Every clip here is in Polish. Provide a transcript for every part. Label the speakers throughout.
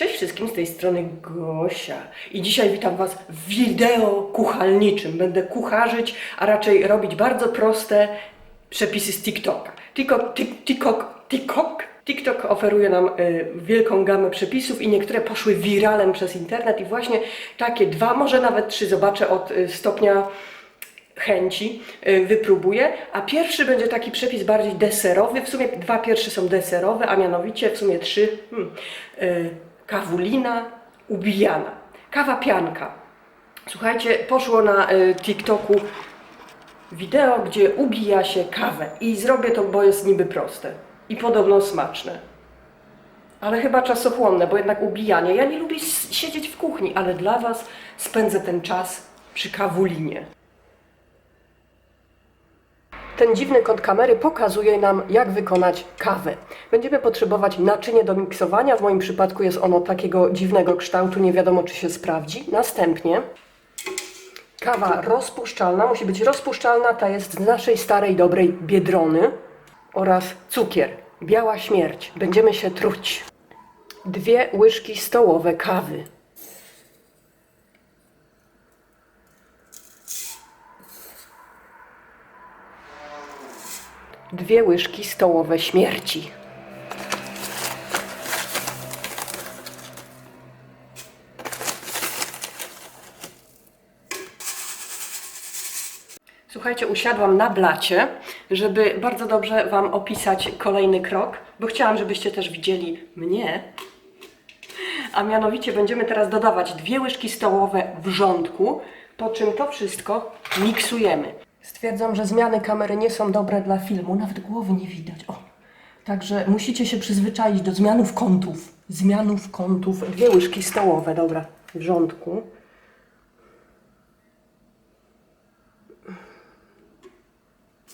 Speaker 1: Cześć wszystkim, z tej strony Gosia i dzisiaj witam Was w wideo kuchalniczym. Będę kucharzyć, a raczej robić bardzo proste przepisy z TikToka. TikTok, Tik- TikTok, TikTok, TikTok oferuje nam y, wielką gamę przepisów i niektóre poszły wiralem przez internet i właśnie takie dwa, może nawet trzy zobaczę od y, stopnia chęci y, wypróbuję, a pierwszy będzie taki przepis bardziej deserowy, w sumie dwa pierwsze są deserowe, a mianowicie w sumie trzy, hmm, y, kawulina ubijana, kawa pianka. Słuchajcie, poszło na y, TikToku wideo, gdzie ubija się kawę i zrobię to, bo jest niby proste i podobno smaczne. Ale chyba czasochłonne, bo jednak ubijanie. Ja nie lubię siedzieć w kuchni, ale dla Was spędzę ten czas przy kawulinie. Ten dziwny kąt kamery pokazuje nam, jak wykonać kawę. Będziemy potrzebować naczynie do miksowania. W moim przypadku jest ono takiego dziwnego kształtu, nie wiadomo czy się sprawdzi. Następnie kawa rozpuszczalna, musi być rozpuszczalna, ta jest z naszej starej, dobrej biedrony oraz cukier, biała śmierć. Będziemy się truć. Dwie łyżki stołowe kawy. Dwie łyżki stołowe śmierci. Słuchajcie, usiadłam na blacie, żeby bardzo dobrze Wam opisać kolejny krok, bo chciałam, żebyście też widzieli mnie. A mianowicie będziemy teraz dodawać dwie łyżki stołowe wrzątku, po czym to wszystko miksujemy. Stwierdzam, że zmiany kamery nie są dobre dla filmu, nawet głowy nie widać. O. Także musicie się przyzwyczaić do zmianów kątów. Zmianów kątów. Dwie łyżki stołowe, dobra, wrzątku.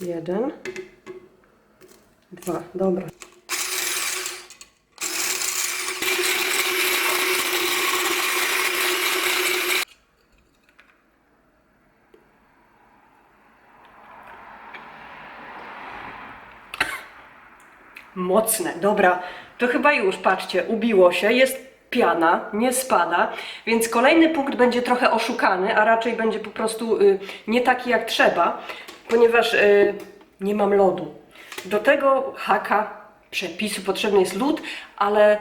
Speaker 1: Jeden. Dwa, dobra. Mocne, dobra. To chyba już, patrzcie, ubiło się, jest piana, nie spada, więc kolejny punkt będzie trochę oszukany, a raczej będzie po prostu y, nie taki jak trzeba, ponieważ y, nie mam lodu. Do tego haka przepisu potrzebny jest lód, ale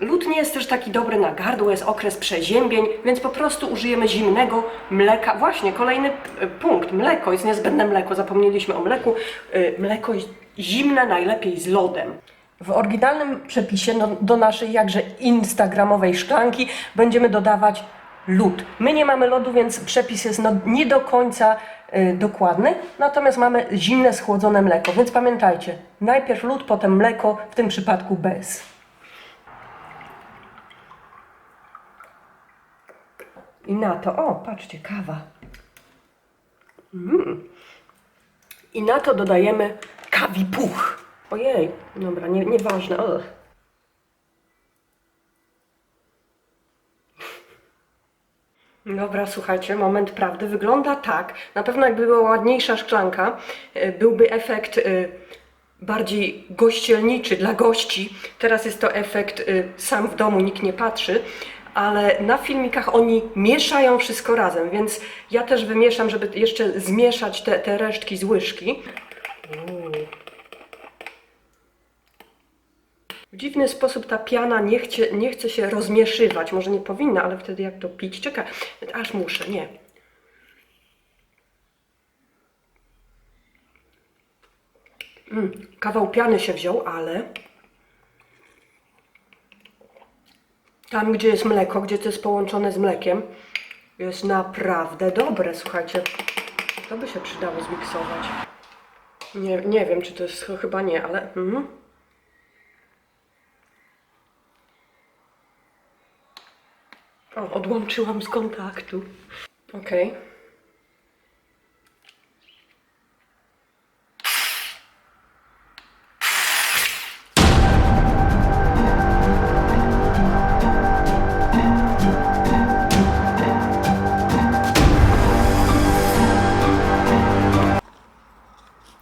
Speaker 1: lód nie jest też taki dobry na gardło, jest okres przeziębień, więc po prostu użyjemy zimnego mleka. Właśnie, kolejny y, punkt, mleko, jest niezbędne mleko, zapomnieliśmy o mleku. Y, Mleko zimne, najlepiej z lodem. W oryginalnym przepisie no, do naszej jakże instagramowej szklanki będziemy dodawać lód. My nie mamy lodu, więc przepis jest no, nie do końca y, dokładny, natomiast mamy zimne, schłodzone mleko, więc pamiętajcie, najpierw lód, potem mleko, w tym przypadku bez. I na to, o, patrzcie, kawa. Mm. I na to dodajemy kawi puch. Ojej, dobra, nie, nieważne. Ugh. Dobra, słuchajcie, moment prawdy. Wygląda tak. Na pewno jakby była ładniejsza szklanka, e, byłby efekt e, bardziej gościelniczy dla gości. Teraz jest to efekt e, sam w domu, nikt nie patrzy. Ale na filmikach oni mieszają wszystko razem, więc ja też wymieszam, żeby jeszcze zmieszać te, te resztki z łyżki. W dziwny sposób ta piana nie chce, nie chce się rozmieszywać. Może nie powinna, ale wtedy jak to pić? Czekaj, aż muszę, nie. Mm, kawał piany się wziął, ale tam, gdzie jest mleko, gdzie to jest połączone z mlekiem, jest naprawdę dobre. Słuchajcie, to by się przydało zmiksować. Nie, nie wiem, czy to jest, chyba nie, ale... Mhm. O, odłączyłam z kontaktu. Okej.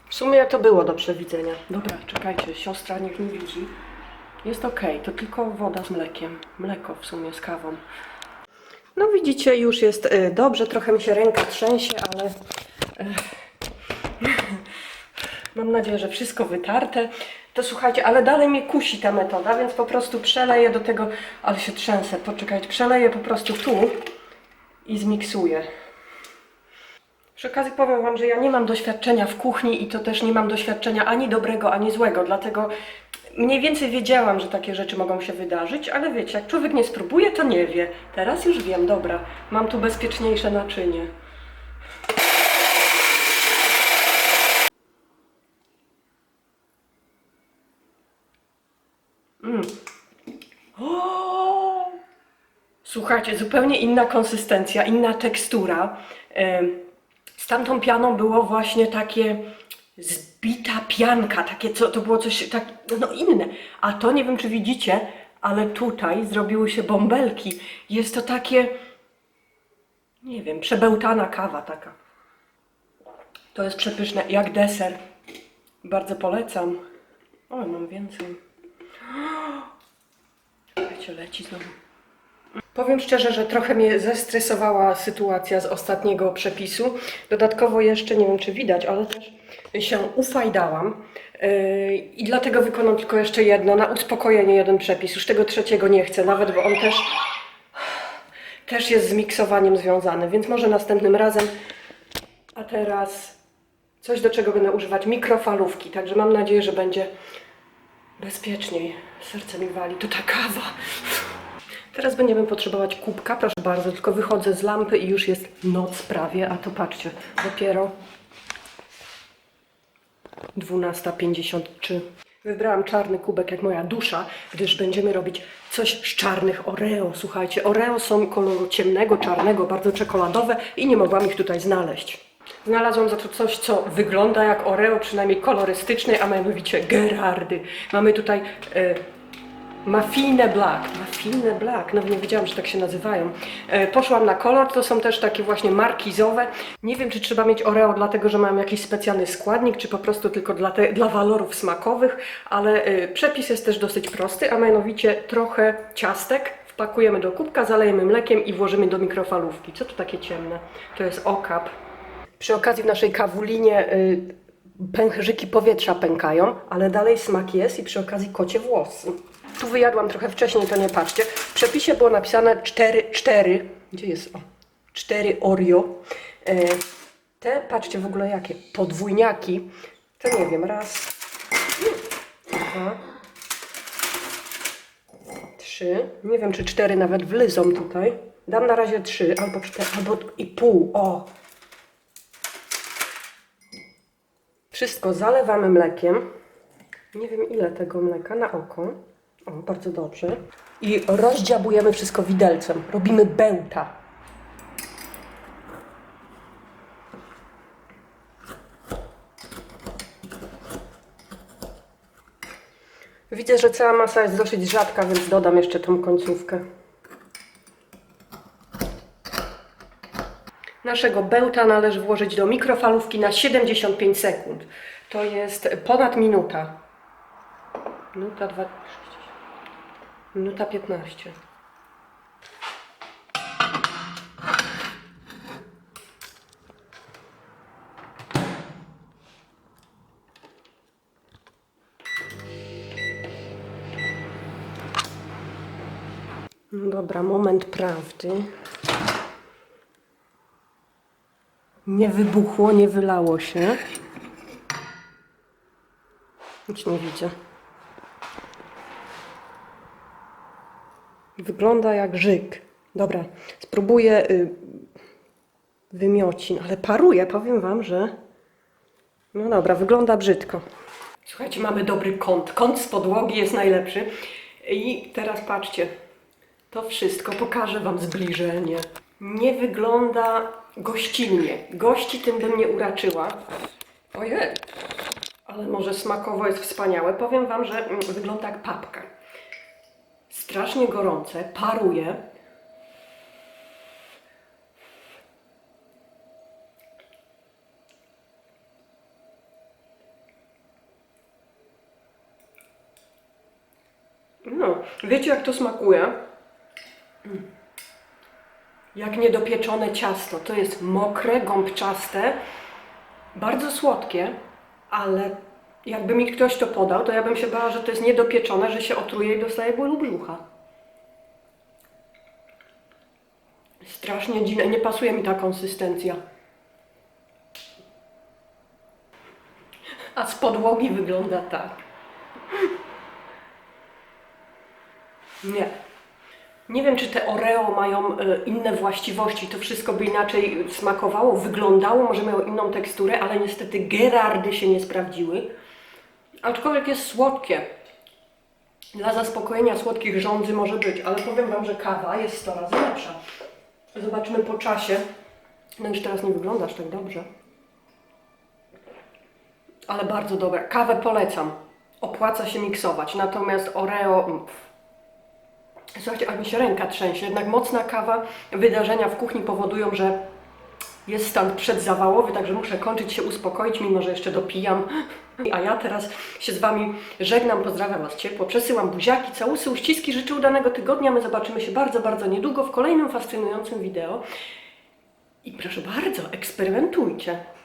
Speaker 1: W sumie to było do przewidzenia. Dobra, czekajcie, siostra niech nie widzi. Jest ok, to tylko woda z mlekiem. Mleko w sumie z kawą. No widzicie, już jest y, dobrze, trochę mi się ręka trzęsie, ale y, mam nadzieję, że wszystko wytarte. To słuchajcie, ale dalej mnie kusi ta metoda, więc po prostu przeleję do tego, ale się trzęsę, poczekajcie, przeleję po prostu tu i zmiksuję. Przy okazji powiem Wam, że ja nie mam doświadczenia w kuchni i to też nie mam doświadczenia ani dobrego, ani złego, dlatego mniej więcej wiedziałam, że takie rzeczy mogą się wydarzyć, ale wiecie, jak człowiek nie spróbuje, to nie wie. Teraz już wiem, dobra, mam tu bezpieczniejsze naczynie. Mm. O! Słuchajcie, zupełnie inna konsystencja, inna tekstura. Z tamtą pianą było właśnie takie zbita pianka, takie co, to było coś tak, no inne. A to nie wiem, czy widzicie, ale tutaj zrobiły się bąbelki. Jest to takie, nie wiem, przebełtana kawa taka. To jest przepyszne, jak deser. Bardzo polecam. O, mam więcej. Wiecie, leci znowu. Powiem szczerze, że trochę mnie zestresowała sytuacja z ostatniego przepisu. Dodatkowo jeszcze, nie wiem czy widać, ale też się ufajdałam. Yy, I dlatego wykonam tylko jeszcze jedno, na uspokojenie jeden przepis. Już tego trzeciego nie chcę nawet, bo on też, też jest z miksowaniem związany, więc może następnym razem. A teraz coś, do czego będę używać mikrofalówki, także mam nadzieję, że będzie bezpieczniej. Serce mi wali, to ta kawa. Teraz będziemy potrzebować kubka, proszę bardzo, tylko wychodzę z lampy i już jest noc prawie, a to patrzcie, dopiero 12.53. Wybrałam czarny kubek jak moja dusza, gdyż będziemy robić coś z czarnych Oreo. Słuchajcie, Oreo są koloru ciemnego, czarnego, bardzo czekoladowe i nie mogłam ich tutaj znaleźć. Znalazłam za to coś, co wygląda jak Oreo, przynajmniej kolorystyczne, a mianowicie Gerardy. Mamy tutaj e, Muffine Black. Muffine Black, no nie wiedziałam, że tak się nazywają. E, poszłam na kolor, to są też takie właśnie markizowe. Nie wiem, czy trzeba mieć Oreo dlatego, że mam jakiś specjalny składnik, czy po prostu tylko dla, te, dla walorów smakowych, ale e, przepis jest też dosyć prosty, a mianowicie trochę ciastek wpakujemy do kubka, zalejemy mlekiem i włożymy do mikrofalówki. Co to takie ciemne? To jest okap. Przy okazji w naszej kawulinie y, pęcherzyki powietrza pękają, ale dalej smak jest i przy okazji kocie włosy. Tu wyjadłam trochę wcześniej, to nie patrzcie. W przepisie było napisane 4, 4. Gdzie jest? O, 4 Oreo. E, te, patrzcie w ogóle jakie, podwójniaki. To nie wiem, raz, dwa, trzy. Nie wiem, czy cztery nawet wlyzą tutaj. Dam na razie trzy, albo cztery, albo i pół. O, Wszystko zalewamy mlekiem. Nie wiem ile tego mleka na oko. Bardzo dobrze. I rozdziabujemy wszystko widelcem. Robimy bełta. Widzę, że cała masa jest dosyć rzadka, więc dodam jeszcze tą końcówkę. Naszego bełta należy włożyć do mikrofalówki na 75 sekund. To jest ponad minuta. Minuta dwa... Minuta 15. No dobra, moment prawdy. Nie wybuchło, nie wylało się. Nic nie widzę. Wygląda jak żyk. Dobra, spróbuję y, wymiocin, ale paruje, powiem Wam, że... No dobra, wygląda brzydko. Słuchajcie, mamy dobry kąt. Kąt z podłogi jest najlepszy. I teraz patrzcie. To wszystko pokażę Wam zbliżenie. Nie wygląda gościnnie. Gości tym bym nie uraczyła. Ojej, ale może smakowo jest wspaniałe. Powiem Wam, że mm, wygląda jak papka. Strasznie gorące, paruje. Wiecie, jak to smakuje? Jak niedopieczone ciasto. To jest mokre, gąbczaste, bardzo słodkie, ale jakby mi ktoś to podał, to ja bym się bała, że to jest niedopieczone, że się otruje i dostaje bólu brzucha. Strasznie dziwne, nie pasuje mi ta konsystencja. A z podłogi wygląda tak. Nie. Nie wiem, czy te Oreo mają e, inne właściwości. To wszystko by inaczej smakowało, wyglądało, może miało inną teksturę, ale niestety Gerardy się nie sprawdziły. Aczkolwiek jest słodkie. Dla zaspokojenia słodkich żądzy może być, ale powiem Wam, że kawa jest 100 razy lepsza. Zobaczymy po czasie. No już teraz nie wyglądasz tak dobrze. Ale bardzo dobre. Kawę polecam. Opłaca się miksować. Natomiast Oreo... mm. Słuchajcie, aż mi się ręka trzęsie. Jednak mocna kawa, wydarzenia w kuchni powodują, że jest stan przedzawałowy, także muszę kończyć się uspokoić, mimo że jeszcze dopijam. A ja teraz się z Wami żegnam, pozdrawiam Was ciepło, przesyłam buziaki, całusy, uściski, życzę udanego tygodnia. My zobaczymy się bardzo, bardzo niedługo w kolejnym fascynującym wideo. I proszę bardzo, eksperymentujcie.